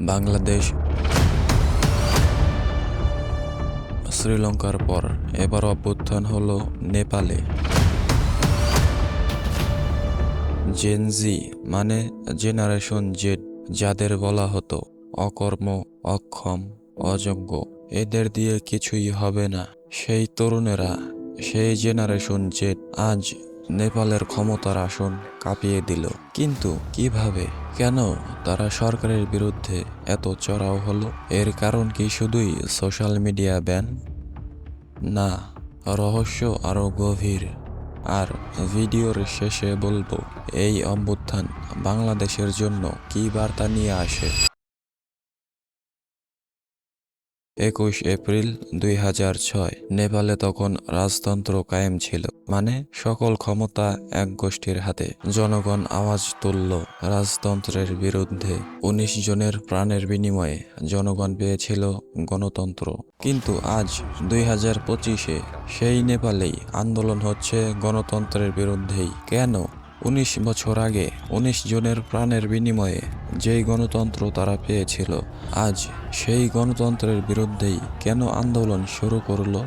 বাংলাদেশ, শ্রীলঙ্কার পর এবার অভ্যুত্থান হলো নেপালে। জেনজি মানে জেনারেশন জেড যাদের বলা হতো অকর্ম, অক্ষম, অযোগ্য। এদের দিয়ে কিছুই হবে না। সেই তরুণেরা, সেই জেনারেশন জেড আজ নেপালের ক্ষমতার আসন কাঁপিয়ে দিল। কিন্তু কীভাবে? কেন তারা সরকারের বিরুদ্ধে এত চড়াও হলো? এর কারণ কি শুধুই সোশ্যাল মিডিয়া ব্যান? না, রহস্য আরও গভীর। আর ভিডিওর শেষে বলব, এই অভ্যুত্থান বাংলাদেশের জন্য কি বার্তা নিয়ে আসে? একুশ এপ্রিল দুই হাজার ছয়। নেপালে তখন রাজতন্ত্র কায়েম ছিল মানে সকল ক্ষমতা এক গোষ্ঠীর হাতে। জনগণ আওয়াজ তুলল, রাজতন্ত্রের বিরুদ্ধে উনিশ জনের প্রাণের বিনিময়ে জনগণ পেয়েছিল গণতন্ত্র। কিন্তু আজ দুই হাজার পঁচিশে সেই নেপালেই আন্দোলন হচ্ছে গণতন্ত্রের বিরুদ্ধেই। কেন? উনিশ বছর আগে উনিশ জনের প্রাণের বিনিময়ে যেই গণতন্ত্র তারা পেয়েছিল, আজ সেই গণতন্ত্রের বিরুদ্ধেই কেন আন্দোলন শুরু করল?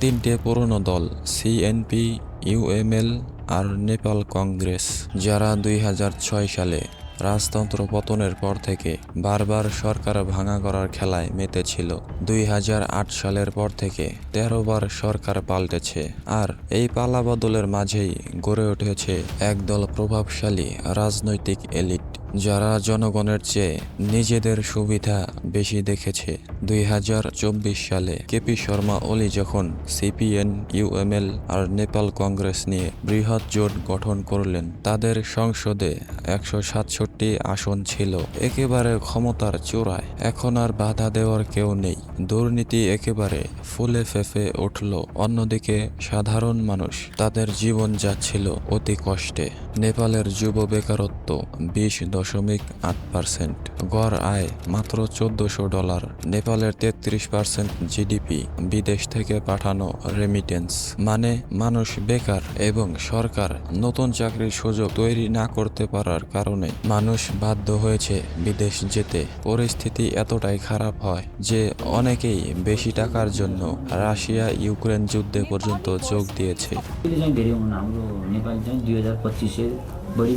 তিনটে পুরনো দল সিএনপি ইউএমএল আর নেপাল কংগ্রেস, যারা দুই হাজার ছয় সালে রাজতন্ত্র পতনের পর থেকে বারবার সরকার ভাঙা করার খেলায় মেতেছিল। দুই হাজার আট সালের পর থেকে তেরো বার সরকার পাল্টেছে আর এই পালাবদলের মাঝেই গড়ে উঠেছে একদল প্রভাবশালী রাজনৈতিক এলিট। যারা জনগণের চেয়ে নিজেদের সুবিধা বেশি দেখেছে, দুই হাজার চব্বিশ সালে কেপি শর্মা ওলি যখন সিপিএন ইউএমএল আর নেপাল কংগ্রেস নিয়ে বৃহৎ জোট গঠন করলেন, তাদের সংসদে একশো সাতষট্টি আসন ছিল। একেবারে ক্ষমতার চূড়ায় এখন আর বাধা দেওয়ার কেউ নেই। দুর্নীতি একেবারে ফুলে ফেফে উঠল। অন্যদিকে সাধারণ মানুষ তাদের জীবন যাচ্ছিল অতি কষ্টে। নেপালের যুব বেকারত্ব বিশ দশমিক আট পার্সেন্ট। গড় আয় মাত্র চোদ্দশো ডলার। নেপালের তেত্রিশ পার্সেন্ট জিডিপি বিদেশ থেকে পাঠানো রেমিটেন্স মানে মানুষ বেকার এবং সরকার নতুন চাকরির সুযোগ তৈরি না করতে পারার কারণে মানুষ বাধ্য হয়েছে বিদেশ যেতে। পরিস্থিতি এতটাই খারাপ হয় যে অনেকেই বেশি টাকার জন্য রাশিয়া ইউক্রেন যুদ্ধে পর্যন্ত যোগ দিয়েছে। দুই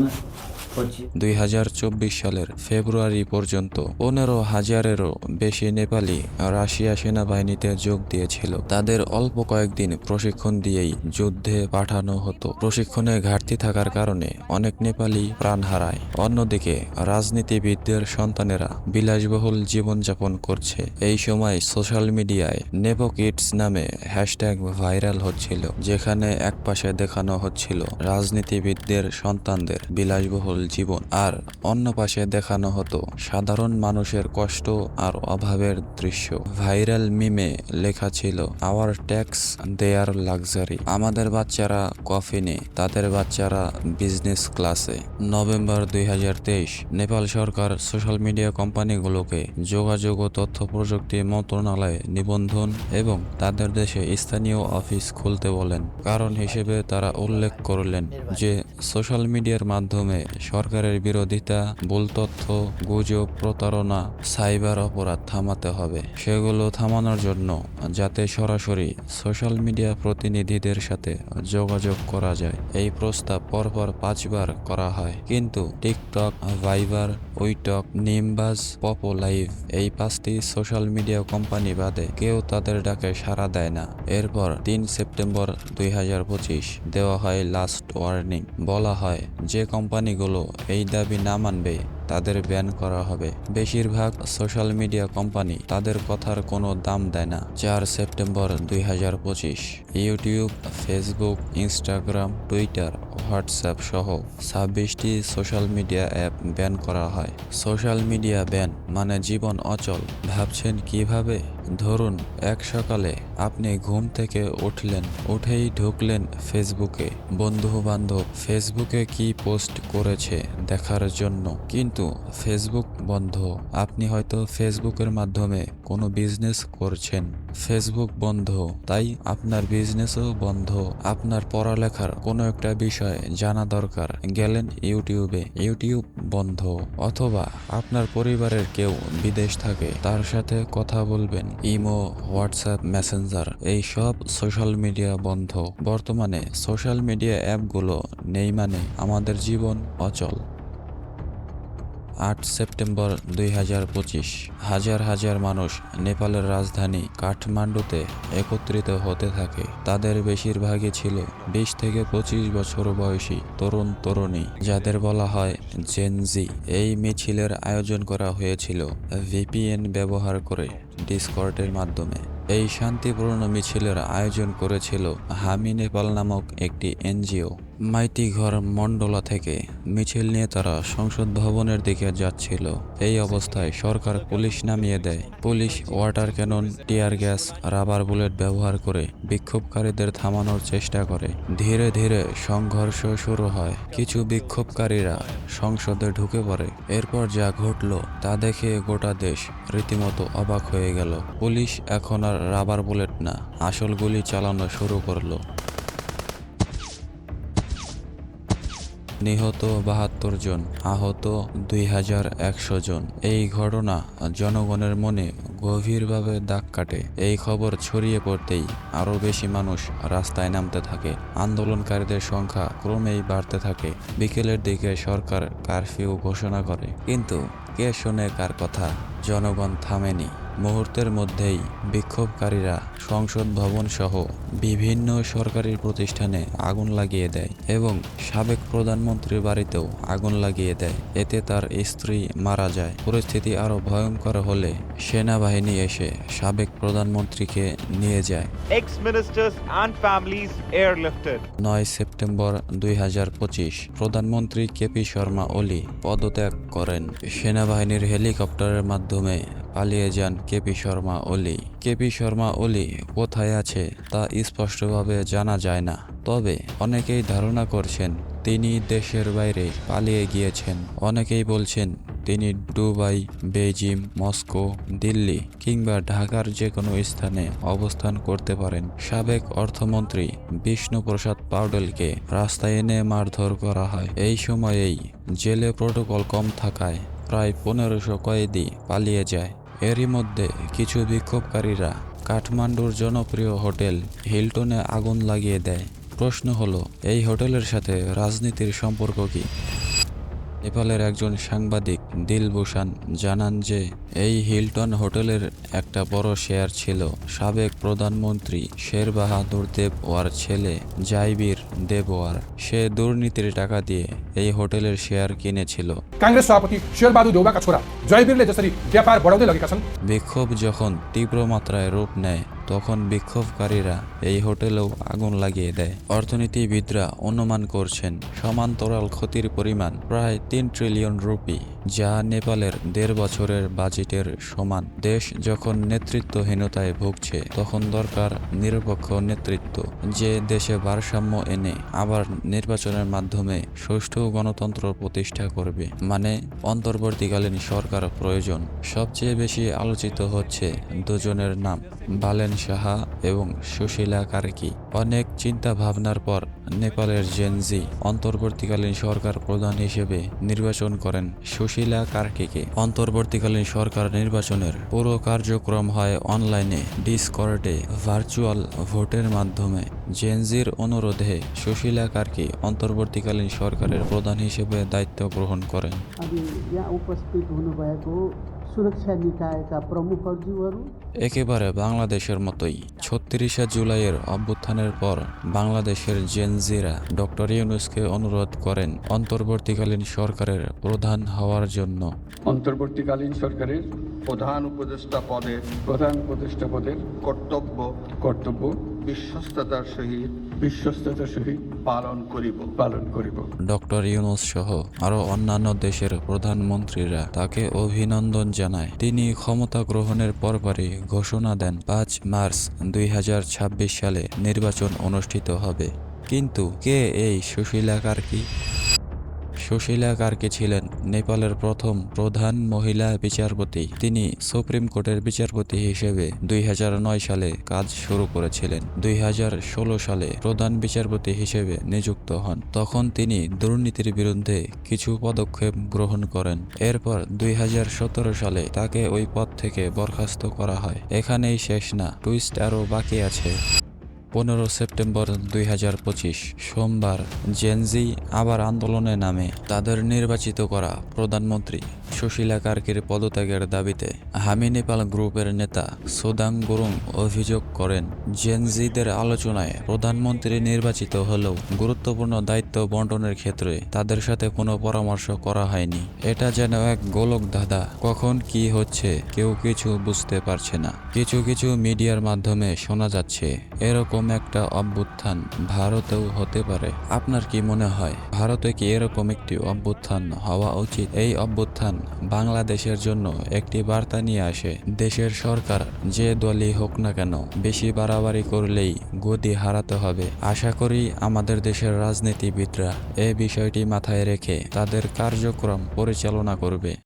দুই হাজার চব্বিশ সালের ফেব্রুয়ারি পর্যন্ত পনেরো হাজারেরও বেশি নেপালি রাশিয়া সেনাবাহিনীতে যোগ দিয়েছিল। তাদের অল্প কয়েকদিন প্রশিক্ষণ দিয়েই যুদ্ধে পাঠানো হতো। প্রশিক্ষণে ঘাটতি থাকার কারণে অনেক নেপালি প্রাণ হারায়। অন্যদিকে রাজনীতিবিদদের সন্তানেরা বিলাসবহুল জীবনযাপন করছে। এই সময় সোশ্যাল মিডিয়ায় নেপো কিডস নামে হ্যাশট্যাগ ভাইরাল হচ্ছিল, যেখানে একপাশে দেখানো হচ্ছিল রাজনীতিবিদদের সন্তানদের বিলাসবহুল জীবন আর অন্য পাশে দেখানো হতো সাধারণ মানুষের কষ্ট আর অভাবের দৃশ্য। ভাইরাল মিমে লেখা ছিল আওয়ার ট্যাক্স দেয়ার লাক্সারি আমাদের বাচ্চারা কফিনে, তাদের বাচ্চারা বিজনেস ক্লাসে নভেম্বর দুই হাজার তেইশ, নেপাল সরকার সোশ্যাল মিডিয়া কোম্পানিগুলোকে যোগাযোগ ও তথ্য প্রযুক্তি মন্ত্রণালয়ে নিবন্ধন এবং তাদের দেশে স্থানীয় অফিস খুলতে বলেন। কারণ হিসেবে তারা উল্লেখ করলেন যে সোশ্যাল মিডিয়ার মাধ্যমে সরকারের বিরোধিতা, ভুল তথ্য, গুজব, প্রতারণা, সাইবার অপরাধ থামাতে হবে। সেগুলো থামানোর জন্য যাতে সরাসরি সোশ্যাল মিডিয়া প্রতিনিধিদের সাথে যোগাযোগ করা যায়। এই প্রস্তাব পরপর পাঁচবার করা হয়। কিন্তু টিকটক, ভাইবার, উইটক, নিমবাজ, পপো লাইভ এই পাঁচটি সোশ্যাল মিডিয়া কোম্পানি বাদে কেউ তাদের ডাকে সাড়া দেয় না। এরপর তিন সেপ্টেম্বর দুই হাজার পঁচিশ দেওয়া হয় লাস্ট ওয়ার্নিং। বলা হয় যে কোম্পানিগুলো এই দাবি না মানবে, তাদের ব্যান করা হবে। বেশিরভাগ সোশ্যাল মিডিয়া কোম্পানি তাদের কথার কোনো দাম দেয় না। চার সেপ্টেম্বর দুই হাজার পঁচিশ, YouTube, Facebook, Instagram, Twitter WhatsApp সহ ছাব্বিশটি সোশ্যাল মিডিয়া অ্যাপ ব্যান করা হয়। সোশ্যাল মিডিয়া ব্যান মানে জীবন অচল। ভাবছেন কীভাবে? ধরুন, এক সকালে আপনি ঘুম থেকে উঠলেন, উঠেই ঢুকলেন ফেসবুকে। বন্ধু বান্ধব ফেসবুকে কি পোস্ট করেছে দেখার জন্য। কিন্তু ফেসবুক বন্ধ। আপনি হয়তো ফেসবুকের মাধ্যমে কোনো বিজনেস করছেন। ফেসবুক বন্ধ, তাই আপনার বিজনেসও বন্ধ। আপনার পড়ালেখার কোনো একটা বিষয় জানা দরকার। গেলেন ইউটিউবে, ইউটিউব বন্ধ। অথবা আপনার পরিবারের কেউ বিদেশ থাকে, তার সাথে কথা বলবেন। ইমো, হোয়াটসঅ্যাপ, মেসেঞ্জার, এই সব সোশ্যাল মিডিয়া বন্ধ। বর্তমানে সোশ্যাল মিডিয়া অ্যাপগুলো নেই মানে আমাদের জীবন অচল। আট সেপ্টেম্বর দুই হাজার পঁচিশ। হাজার হাজার মানুষ নেপালের রাজধানী কাঠমান্ডুতে একত্রিত হতে থাকে। তাদের বেশিরভাগই ছিল বিশ থেকে পঁচিশ বছর বয়সী তরুণ তরুণী, যাদের বলা হয় জেনজি এই মিছিলের আয়োজন করা হয়েছিল ভিপিএন ব্যবহার করে ডিসকর্ডের মাধ্যমে। এই শান্তিপূর্ণ মিছিলের আয়োজন করেছিল হামি নেপাল নামক একটি এনজিও। মাইতি ঘর মন্ডলা থেকে মিছিল নিয়ে তারা সংসদ ভবনের দিকে যাচ্ছিল। এই অবস্থায় সরকার পুলিশ নামিয়ে দেয়। Police water cannon, tear gas, rubber bullet ব্যবহার করে বিক্ষোভকারীদের থামানোর চেষ্টা করে। ধীরে ধীরে সংঘর্ষ শুরু হয়। কিছু বিক্ষোভকারীরা সংসদে ঢুকে পড়ে। এরপর যা ঘটল তা দেখে গোটা দেশ রীতিমতো অবাক হয়ে গেল। পুলিশ এখন আর রাবার বুলেট না, আসল গুলি চালানো শুরু করল। নিহত বাহাত্তর জন, আহত দুই হাজার একশো জন। এই ঘটনা জনগণের মনে গভীরভাবে দাগ কাটে। এই খবর ছড়িয়ে পড়তেই আরও বেশি মানুষ রাস্তায় নামতে থাকে। আন্দোলনকারীদের সংখ্যা ক্রমেই বাড়তে থাকে। বিকেলের দিকে সরকার কারফিউ ঘোষণা করে। কিন্তু কে শোনে কার কথা? জনগণ থামেনি। মুহূর্তের মধ্যেই বিক্ষোভকারীরা সংসদ ভবন সহ বিভিন্ন সরকারি প্রতিষ্ঠানে আগুন লাগিয়ে দেয় এবং সাবেক প্রধানমন্ত্রীর বাড়িতেও আগুন লাগিয়ে দেয়। এতে তার স্ত্রী মারা যায়। পরিস্থিতি আরও ভয়ঙ্কর হলে সেনাবাহিনী এসে সাবেক প্রধানমন্ত্রীকে নিয়ে যায়. নয় সেপ্টেম্বর দুই হাজার পঁচিশ প্রধানমন্ত্রী কেপি শর্মা ওলি পদত্যাগ করেন। সেনাবাহিনীর হেলিকপ্টারের মাধ্যমে পালিয়ে যান কেপি শর্মা ওলি কেপি শর্মা ওলি কোথায় আছে তা স্পষ্টভাবে জানা যায় না। তবে অনেকেই ধারণা করছেন তিনি দেশের বাইরে পালিয়ে গিয়েছেন। অনেকেই বলছেন তিনি দুবাই বেজিং মস্কো, দিল্লি কিংবা ঢাকার যে কোনো স্থানে অবস্থান করতে পারেন। সাবেক অর্থমন্ত্রী বিষ্ণুপ্রসাদ পাউডেলকে রাস্তায় এনে মারধর করা হয়। এই সময়েই জেলে প্রোটোকল কম থাকায় প্রায় পনেরোশো কয়েদি পালিয়ে যায়। এরই মধ্যে কিছু বিক্ষোভকারীরা কাঠমান্ডুর জনপ্রিয় হোটেল হিলটনে আগুন লাগিয়ে দেয়। প্রশ্ন হলো, এই হোটেলের সাথে রাজনীতির সম্পর্ক কি? নেপালের একজন সাংবাদিক দিলভূষণ জানান যে এই হিলটন হোটেলের একটা বড় শেয়ার ছিল সাবেক প্রধানমন্ত্রী শের বাহাদুর দেবওয়ার ছেলে জাইবির দেবওয়ার সে দুর্নীতির টাকা দিয়ে এই হোটেলের শেয়ার কিনেছিল काङ्ग्रेस सभापति शेरबहादुर देउवाका छोरा जयवीरले जसरी व्यापार बढाउँदै लगेका छन् বিক্ষোভ যখন তীব্র মাত্রায় রূপ নেয় তখন বিক্ষোভকারীরা এই হোটেলেও আগুন লাগিয়ে দেয়। অর্থনীতিবিদরা অনুমান করছেন, সমান্তরাল ক্ষতির পরিমাণ প্রায় তিন ট্রিলিয়ন রুপি, যা নেপালের দেড় বছরের বাজেটের সমান। দেশ যখন নেতৃত্বহীনতায় ভুগছে, তখন দরকার নিরপেক্ষ নেতৃত্ব, যে দেশে ভারসাম্য এনে আবার নির্বাচনের মাধ্যমে সুষ্ঠু গণতন্ত্র প্রতিষ্ঠা করবে। মানে অন্তর্বর্তীকালীন সরকার প্রয়োজন। সবচেয়ে বেশি আলোচিত হচ্ছে দুজনের নাম, বালেন সাহা এবং সুশীলা কার্কি অনেক চিন্তা ভাবনার পর নেপালের জেনজি অন্তর্বর্তীকালীন সরকার প্রধান হিসেবে নির্বাচন করেন। সুশীলা কার্কিকে অন্তর্বর্তীকালীন সরকার নির্বাচনের পুরো কার্যক্রম হয় অনলাইনে ডিসকর্ডে, ভার্চুয়াল ভোটের মাধ্যমে। জেনজির অনুরোধে সুশীলা কার্কি অন্তর্বর্তীকালীন সরকারের প্রধান হিসেবে দায়িত্ব গ্রহণ করেন। সুরক্ষা নিকায়কা প্রমুখ জীবরু একেবারে বাংলাদেশের মতোই। ছত্রিশে জুলাইয়ের অভ্যুত্থানের পর বাংলাদেশের জেনজিরা ডক্টর ইউনুসকে অনুরোধ করেন অন্তর্বর্তীকালীন সরকারের প্রধান হওয়ার জন্য। অন্তর্বর্তীকালীন সরকারের প্রধান উপদেষ্টা পদের প্রধান উপদেষ্টা পদের কর্তব্য কর্তব্য বিশ্বস্ততার সহিত বিশ্বস্ততার সহিত পালন করিব। পালন করিব। ডক্টর ইউনুস সহ আরও অন্যান্য দেশের প্রধানমন্ত্রীরা তাকে অভিনন্দন জানায়। তিনি ক্ষমতা গ্রহণের পরপরই ঘোষণা দেন পাঁচ মার্চ দুই হাজার ছাব্বিশ সালে নির্বাচন অনুষ্ঠিত হবে। কিন্তু কে এই সুশীলাকার কার্কি সুশীলা কার্কি ছিলেন নেপালের প্রথম প্রধান মহিলা বিচারপতি। তিনি সুপ্রিম কোর্টের বিচারপতি হিসেবে দুই হাজার নয় সালে কাজ শুরু করেছিলেন। দুই হাজার ষোলো সালে প্রধান বিচারপতি হিসেবে নিযুক্ত হন। তখন তিনি দুর্নীতির বিরুদ্ধে কিছু পদক্ষেপ গ্রহণ করেন। এরপর দুই হাজার সতেরো সালে তাকে ওই পদ থেকে বরখাস্ত করা হয়। এখানেই শেষ না, টুইস্ট আরও বাকি আছে। পনেরো সেপ্টেম্বর দুই হাজার পঁচিশ, সোমবার জেনজি আবার আন্দোলনে নামে। তাদের নির্বাচিত করা প্রধানমন্ত্রী সুশীলা কার্কির পদত্যাগের দাবিতে হামি নেপাল গ্রুপের নেতা সুদাং গুরুং অভিযোগ করেন, জেনজিদের আলোচনায় প্রধানমন্ত্রী নির্বাচিত হলেও গুরুত্বপূর্ণ দায়িত্ব বন্টনের ক্ষেত্রে তাদের সাথে কোনো পরামর্শ করা হয়নি। এটা যেন এক গোলক ধাঁধা। কখন কি হচ্ছে কেউ কিছু বুঝতে পারছে না। কিছু কিছু মিডিয়ার মাধ্যমে শোনা যাচ্ছে এরকম একটা অভ্যুত্থান ভারতেও হতে পারে। আপনার কি মনে হয়, ভারতে কি এরকম একটি অভ্যুত্থান হওয়া উচিত? এই অভ্যুত্থান বাংলাদেশের জন্য একটি বার্তা নিয়ে আসে। দেশের সরকার যে দলই হোক না কেন, বেশি বাড়াবাড়ি করলেই গদি হারাতে হবে। আশা করি আমাদের দেশের রাজনীতিবিদরা এ বিষয়টি মাথায় রেখে তাদের কার্যক্রম পরিচালনা করবে।